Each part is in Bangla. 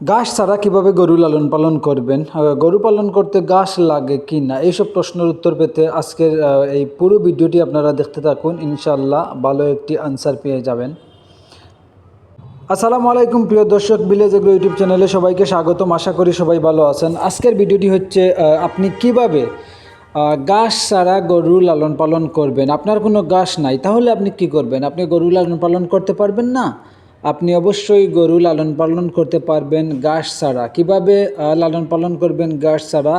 ঘাস ছাড়া কীভাবে গরু লালন পালন করবেন? গরু পালন করতে ঘাস লাগে কি না? এইসব প্রশ্নের উত্তর পেতে আজকের এই পুরো ভিডিওটি আপনারা দেখতে থাকুন। ইনশাল্লাহ ভালো একটি আনসার পেয়ে যাবেন। আসসালামু আলাইকুম প্রিয় দর্শক ভিলেজ এগ্রো ইউটিউব চ্যানেলে সবাইকে স্বাগতম। আশা করি সবাই ভালো আছেন। আজকের ভিডিওটি হচ্ছে আপনি কীভাবে ঘাস ছাড়া গরু লালন পালন করবেন? আপনার কোনো ঘাস নাই, তাহলে আপনি কি করবেন? আপনি গরু লালন পালন করতে পারবেন না? আপনি অবশ্যই গরু লালন পালন করতে পারবেন ঘাস ছাড়া। কীভাবে লালন পালন করবেন ঘাস ছাড়া?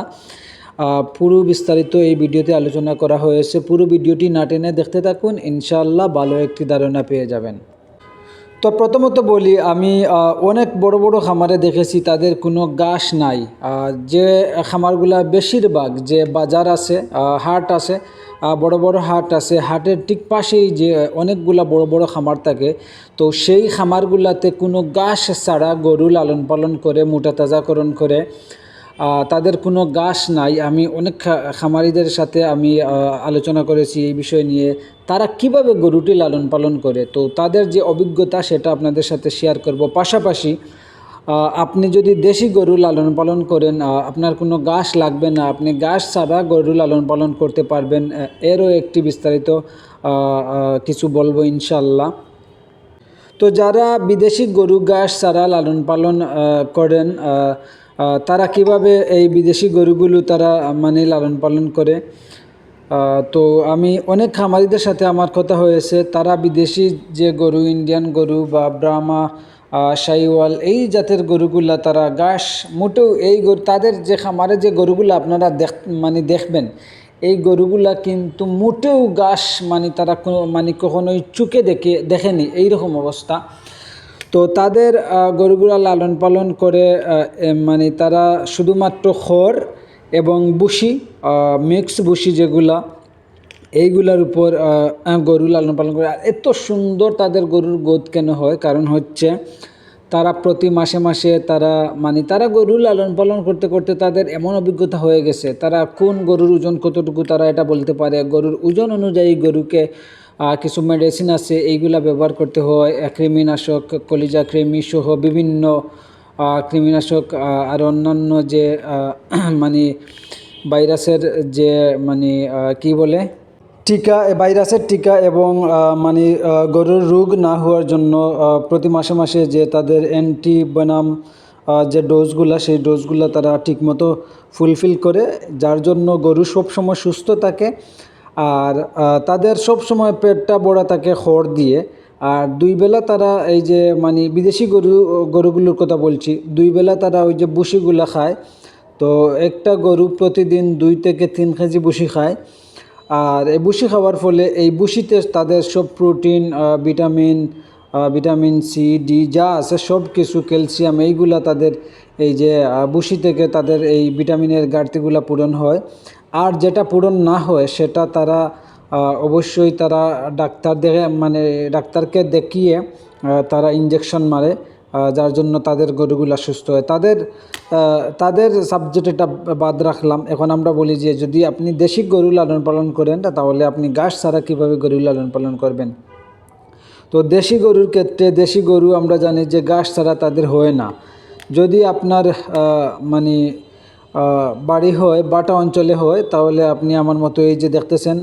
পুরো বিস্তারিত এই ভিডিওতে আলোচনা করা হয়েছে। পুরো ভিডিওটি না টেনে দেখতে থাকুন, ইনশাআল্লাহ ভালো একটি ধারণা পেয়ে যাবেন। তো প্রথমত বলি, আমি অনেক বড় বড় খামারে দেখেছি, তাদের কোনো ঘাস নাই। যে খামারগুলা বেশিরভাগ যে বাজার আছে হাট আছে বড় বড় হাট আছে। হাটের ঠিক পাশেই যে অনেকগুলা বড় বড় খামার থাকে, তো সেই খামারগুলাতে কোনো ঘাস ছাড়া গরু লালন পালন করে, মোটা তাজাকরণ করে তাদের কোনো ঘাস নাই। আমি অনেক খামারিদের সাথে আমি আলোচনা করেছি এই বিষয় নিয়ে। তারা কীভাবে গরুটি লালন পালন করে? তো তাদের যে অভিজ্ঞতা সেটা আপনাদের সাথে শেয়ার করব। পাশাপাশি আপনি যদি দেশি গরু লালন পালন করেন আপনার কোনো ঘাস লাগবে না। আপনি ঘাস ছাড়া গরু লালন পালন করতে পারবেন। এরও একটি বিস্তারিত কিছু বলব ইনশাল্লাহ তো যারা বিদেশি গরু ঘাস ছাড়া লালন পালন করেন তারা কীভাবে এই বিদেশি গরুগুলো তারা মানে লালন পালন করে? তো আমি অনেক খামারিদের সাথে আমার কথা হয়েছে। তারা বিদেশি যে গরু, ইন্ডিয়ান গরু বা ব্রাহ্মা শাহিওয়াল এই জাতের গরুগুলা তারা ঘাস, মোটেও এই গরু, তাদের যে খামারে যে গরুগুলো আপনারা দেখ মানে দেখবেন, এই গরুগুলা কিন্তু মোটেও ঘাস মানে তারা কোনো মানে কখনোই চুকে দেখে, দেখেনি, এইরকম অবস্থা। তো তাদের গরুগুলা লালন পালন করে মানে তারা শুধুমাত্র খড় এবং বুসি মিক্স বুসি যেগুলা এইগুলার উপর গরু লালন পালন করে। আর এত সুন্দর তাদের গরুর গোদ কেন হয়? কারণ হচ্ছে তারা প্রতি মাসে মাসে তারা মানে তারা গরু লালন পালন করতে করতে তাদের এমন অভিজ্ঞতা হয়ে গেছে। তারা কোন গরুর ওজন কতটুকু তারা এটা বলতে পারে। গরুর ওজন অনুযায়ী গরুকে কিছু মেডিসিন আছে, এইগুলা ব্যবহার করতে হয়। কৃমিনাশক কলিজা কৃমি সহ বিভিন্ন কৃমিনাশক আর অন্যান্য যে মানে ভাইরাসের যে মানে কি বলে? টিকা ভাইরাসের টিকা এবং মানে গরুর রোগ না হওয়ার জন্য প্রতি মাসে মাসে যে তাদের অ্যান্টি বনাম যে ডোজগুলা, সেই ডোজগুলা তারা ঠিকমতো ফুলফিল করে, যার জন্য গরু সবসময় সুস্থ থাকে আর তাদের সবসময় পেটটা বড়া থাকে খড় দিয়ে আর দুই বেলা তারা এই যে মানে বিদেশি গরু, গরুগুলোর কথা বলছি, দুই বেলা তারা ওই যে বুসিগুলা খায়। তো একটা গরু প্রতিদিন দুই থেকে তিন কেজি বুসি খায়। আর এই বুসি খাওয়ার ফলে এই বুসিতে তাদের সব protein vitamin vitamin C, D যা আছে, সব কিছু, ক্যালসিয়াম, এইগুলা তাদের এই যে বুসি থেকে তাদের এই ভিটামিনের ঘাটতিগুলা পূরণ হয়। আর যেটা পূরণ না হয়, সেটা তারা অবশ্যই তারা ডাক্তার দেখে মানে ডাক্তারকে দেখিয়ে তারা ইঞ্জেকশন মারে। যার জন্য তাদের গরুগুলা সুস্থ হয়। তাদের তাদের সাবজেক্ট এটা বাদ রাখলাম। এখন আমরা বলি যে, যদি আপনি দেশি গরু লালন পালন করেন তাহলে আপনি ঘাস ছাড়া কীভাবে গরু লালন পালন করবেন? তো দেশি গরুর ক্ষেত্রে, দেশি গরু আমরা জানি যে ঘাস ছাড়া তাদের হয় না। যদি আপনার মানে বাড়ি হয়, বাটা অঞ্চলে হয়, তাহলে আপনি আমার মতো এই যে দেখতেছেন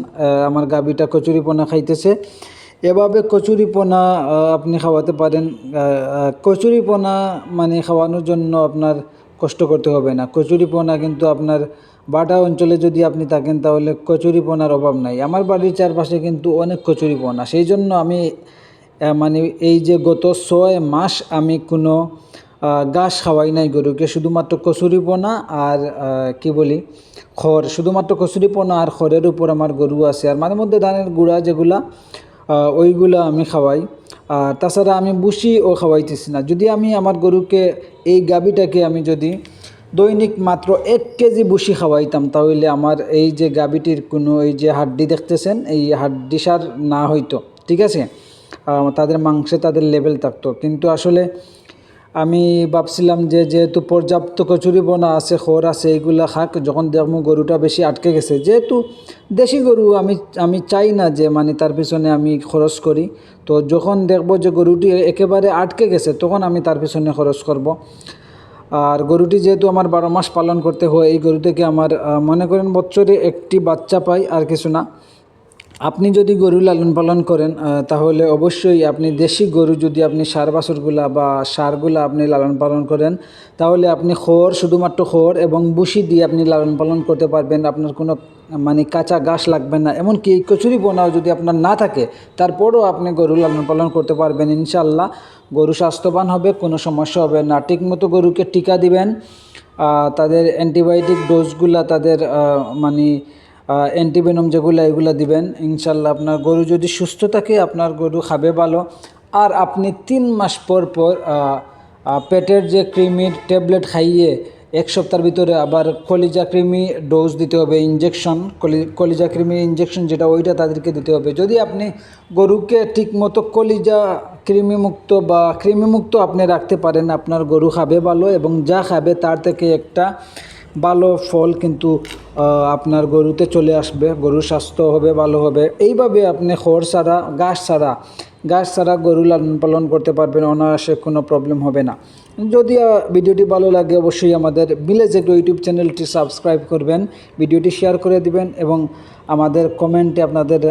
আমার গাবিটা কচুরিপোনা খাইতেছে। এভাবে কচুরিপোনা আপনি খাওয়াতে পারেন। আহ, মানে খাওয়ানোর জন্য আপনার কষ্ট করতে হবে না। কচুরিপোনা কিন্তু আপনার বাটা অঞ্চলে যদি আপনি থাকেন তাহলে কচুরিপোনার অভাব নাই। আমার বাড়ির চারপাশে কিন্তু অনেক কচুরিপোনা সেই জন্য আমি মানে এই যে গত ছয় মাস আমি কোনো ঘাস খাওয়াই নাই গরুকে। শুধুমাত্র কচুরিপোনা আর কি বলি খড়। শুধুমাত্র কচুরিপোনা আর খড়ের উপর আমার গরু আছে। আর মাঝে মধ্যে ধানের গুঁড়া যেগুলা ওইগুলা আমি খাওয়াই। আর তাছাড়া আমি বুসিও খাওয়াইতেছি না। যদি আমি আমার গরুকে এই গাবিটাকে আমি যদি দৈনিক মাত্র এক কেজি বুসি খাওয়াইতাম, তাহলে আমার এই যে গাবিটির কোনো এই যে হাড্ডি দেখতেছেন, এই হাড্ডি সার না হইতো। ঠিক আছে? তাদের মাংসে তাদের লেভেল থাকতো। কিন্তু আসলে আমি ভাবছিলাম যে যেহেতু পর্যাপ্ত কচুরি বোনা আছে খড় আছে, এইগুলা খাক, যখন দেখব গরুটা বেশি আটকে গেছে। যেহেতু দেশি গরু, আমি আমি চাই না যে মানে তার পিছনে আমি খরচ করি। তো যখন দেখব যে গরুটি একেবারে আটকে গেছে, তখন আমি তার পিছনে খরচ করব। আর গরুটি যেহেতু আমার বারো মাস পালন করতে হয়, এই গরু থেকে আমার মনে করেন বছরে একটি বাচ্চা পাই, আর কিছু না। আপনি যদি গরু লালন পালন করেন তাহলে অবশ্যই আপনি দেশি গরু যদি আপনি সার বাছুরগুলা বা সারগুলা আপনি লালন পালন করেন, তাহলে আপনি খড় শুধুমাত্র খড় এবং বুসি দিয়ে আপনি লালন পালন করতে পারবেন। আপনার কোনো মানে কাঁচা ঘাস লাগবে না। এমনকি এই কচুরি বোনাও যদি আপনার না থাকে, তারপরও আপনি গরু লালন পালন করতে পারবেন ইনশাল্লাহ গরু স্বাস্থ্যবান হবে, কোনো সমস্যা হবে না। ঠিকমতো গরুকে টিকা দিবেন। তাদের অ্যান্টিবায়োটিক ডোজগুলা তাদের মানে অ্যান্টিভেনম যেগুলো, এগুলো দিবেন। ইনশাল্লাহ আপনার গরু যদি সুস্থ থাকে, আপনার গরু খাবে ভালো। আর আপনি তিন মাস পর পর পেটের যে ক্রিমির ট্যাবলেট খাইয়ে এক সপ্তাহের ভিতরে আবার কলিজা কৃমি ডোজ দিতে হবে ইঞ্জেকশন কলিজা কৃমির ইঞ্জেকশন যেটা, ওইটা তাদেরকে দিতে হবে। যদি আপনি গরুকে ঠিকমতো কলিজা কৃমিমুক্ত বা কৃমিমুক্ত আপনি রাখতে পারেন, আপনার গরু খাবে ভালো এবং যা খাবে তার থেকে একটা ভালো ফল কিন্তু আপনার গরুতে চলে আসবে, গরুর স্বাস্থ্য হবে, ভালো হবে। এইভাবে আপনি খড় ছাড়া, ঘাস ছাড়া ঘাস ছাড়া গরু লালন পালন করতে পারবেন, অনায়াসে কোনো প্রবলেম হবে না। যদি ভিডিওটি ভালো লাগে, অবশ্যই আমাদের ভিলেজ এগ্রো ইউটিউব চ্যানেলটি সাবস্ক্রাইব করবেন, ভিডিওটি শেয়ার করে দিবেন এবং আমাদের কমেন্টে আপনাদের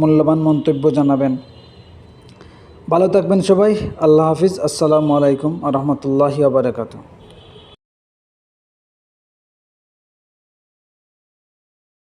মূল্যবান মন্তব্য জানাবেন। ভালো থাকবেন সবাই, আল্লাহ হাফিজ, আসসালামু আলাইকুম রহমতুল্লাহি আবরাকাতু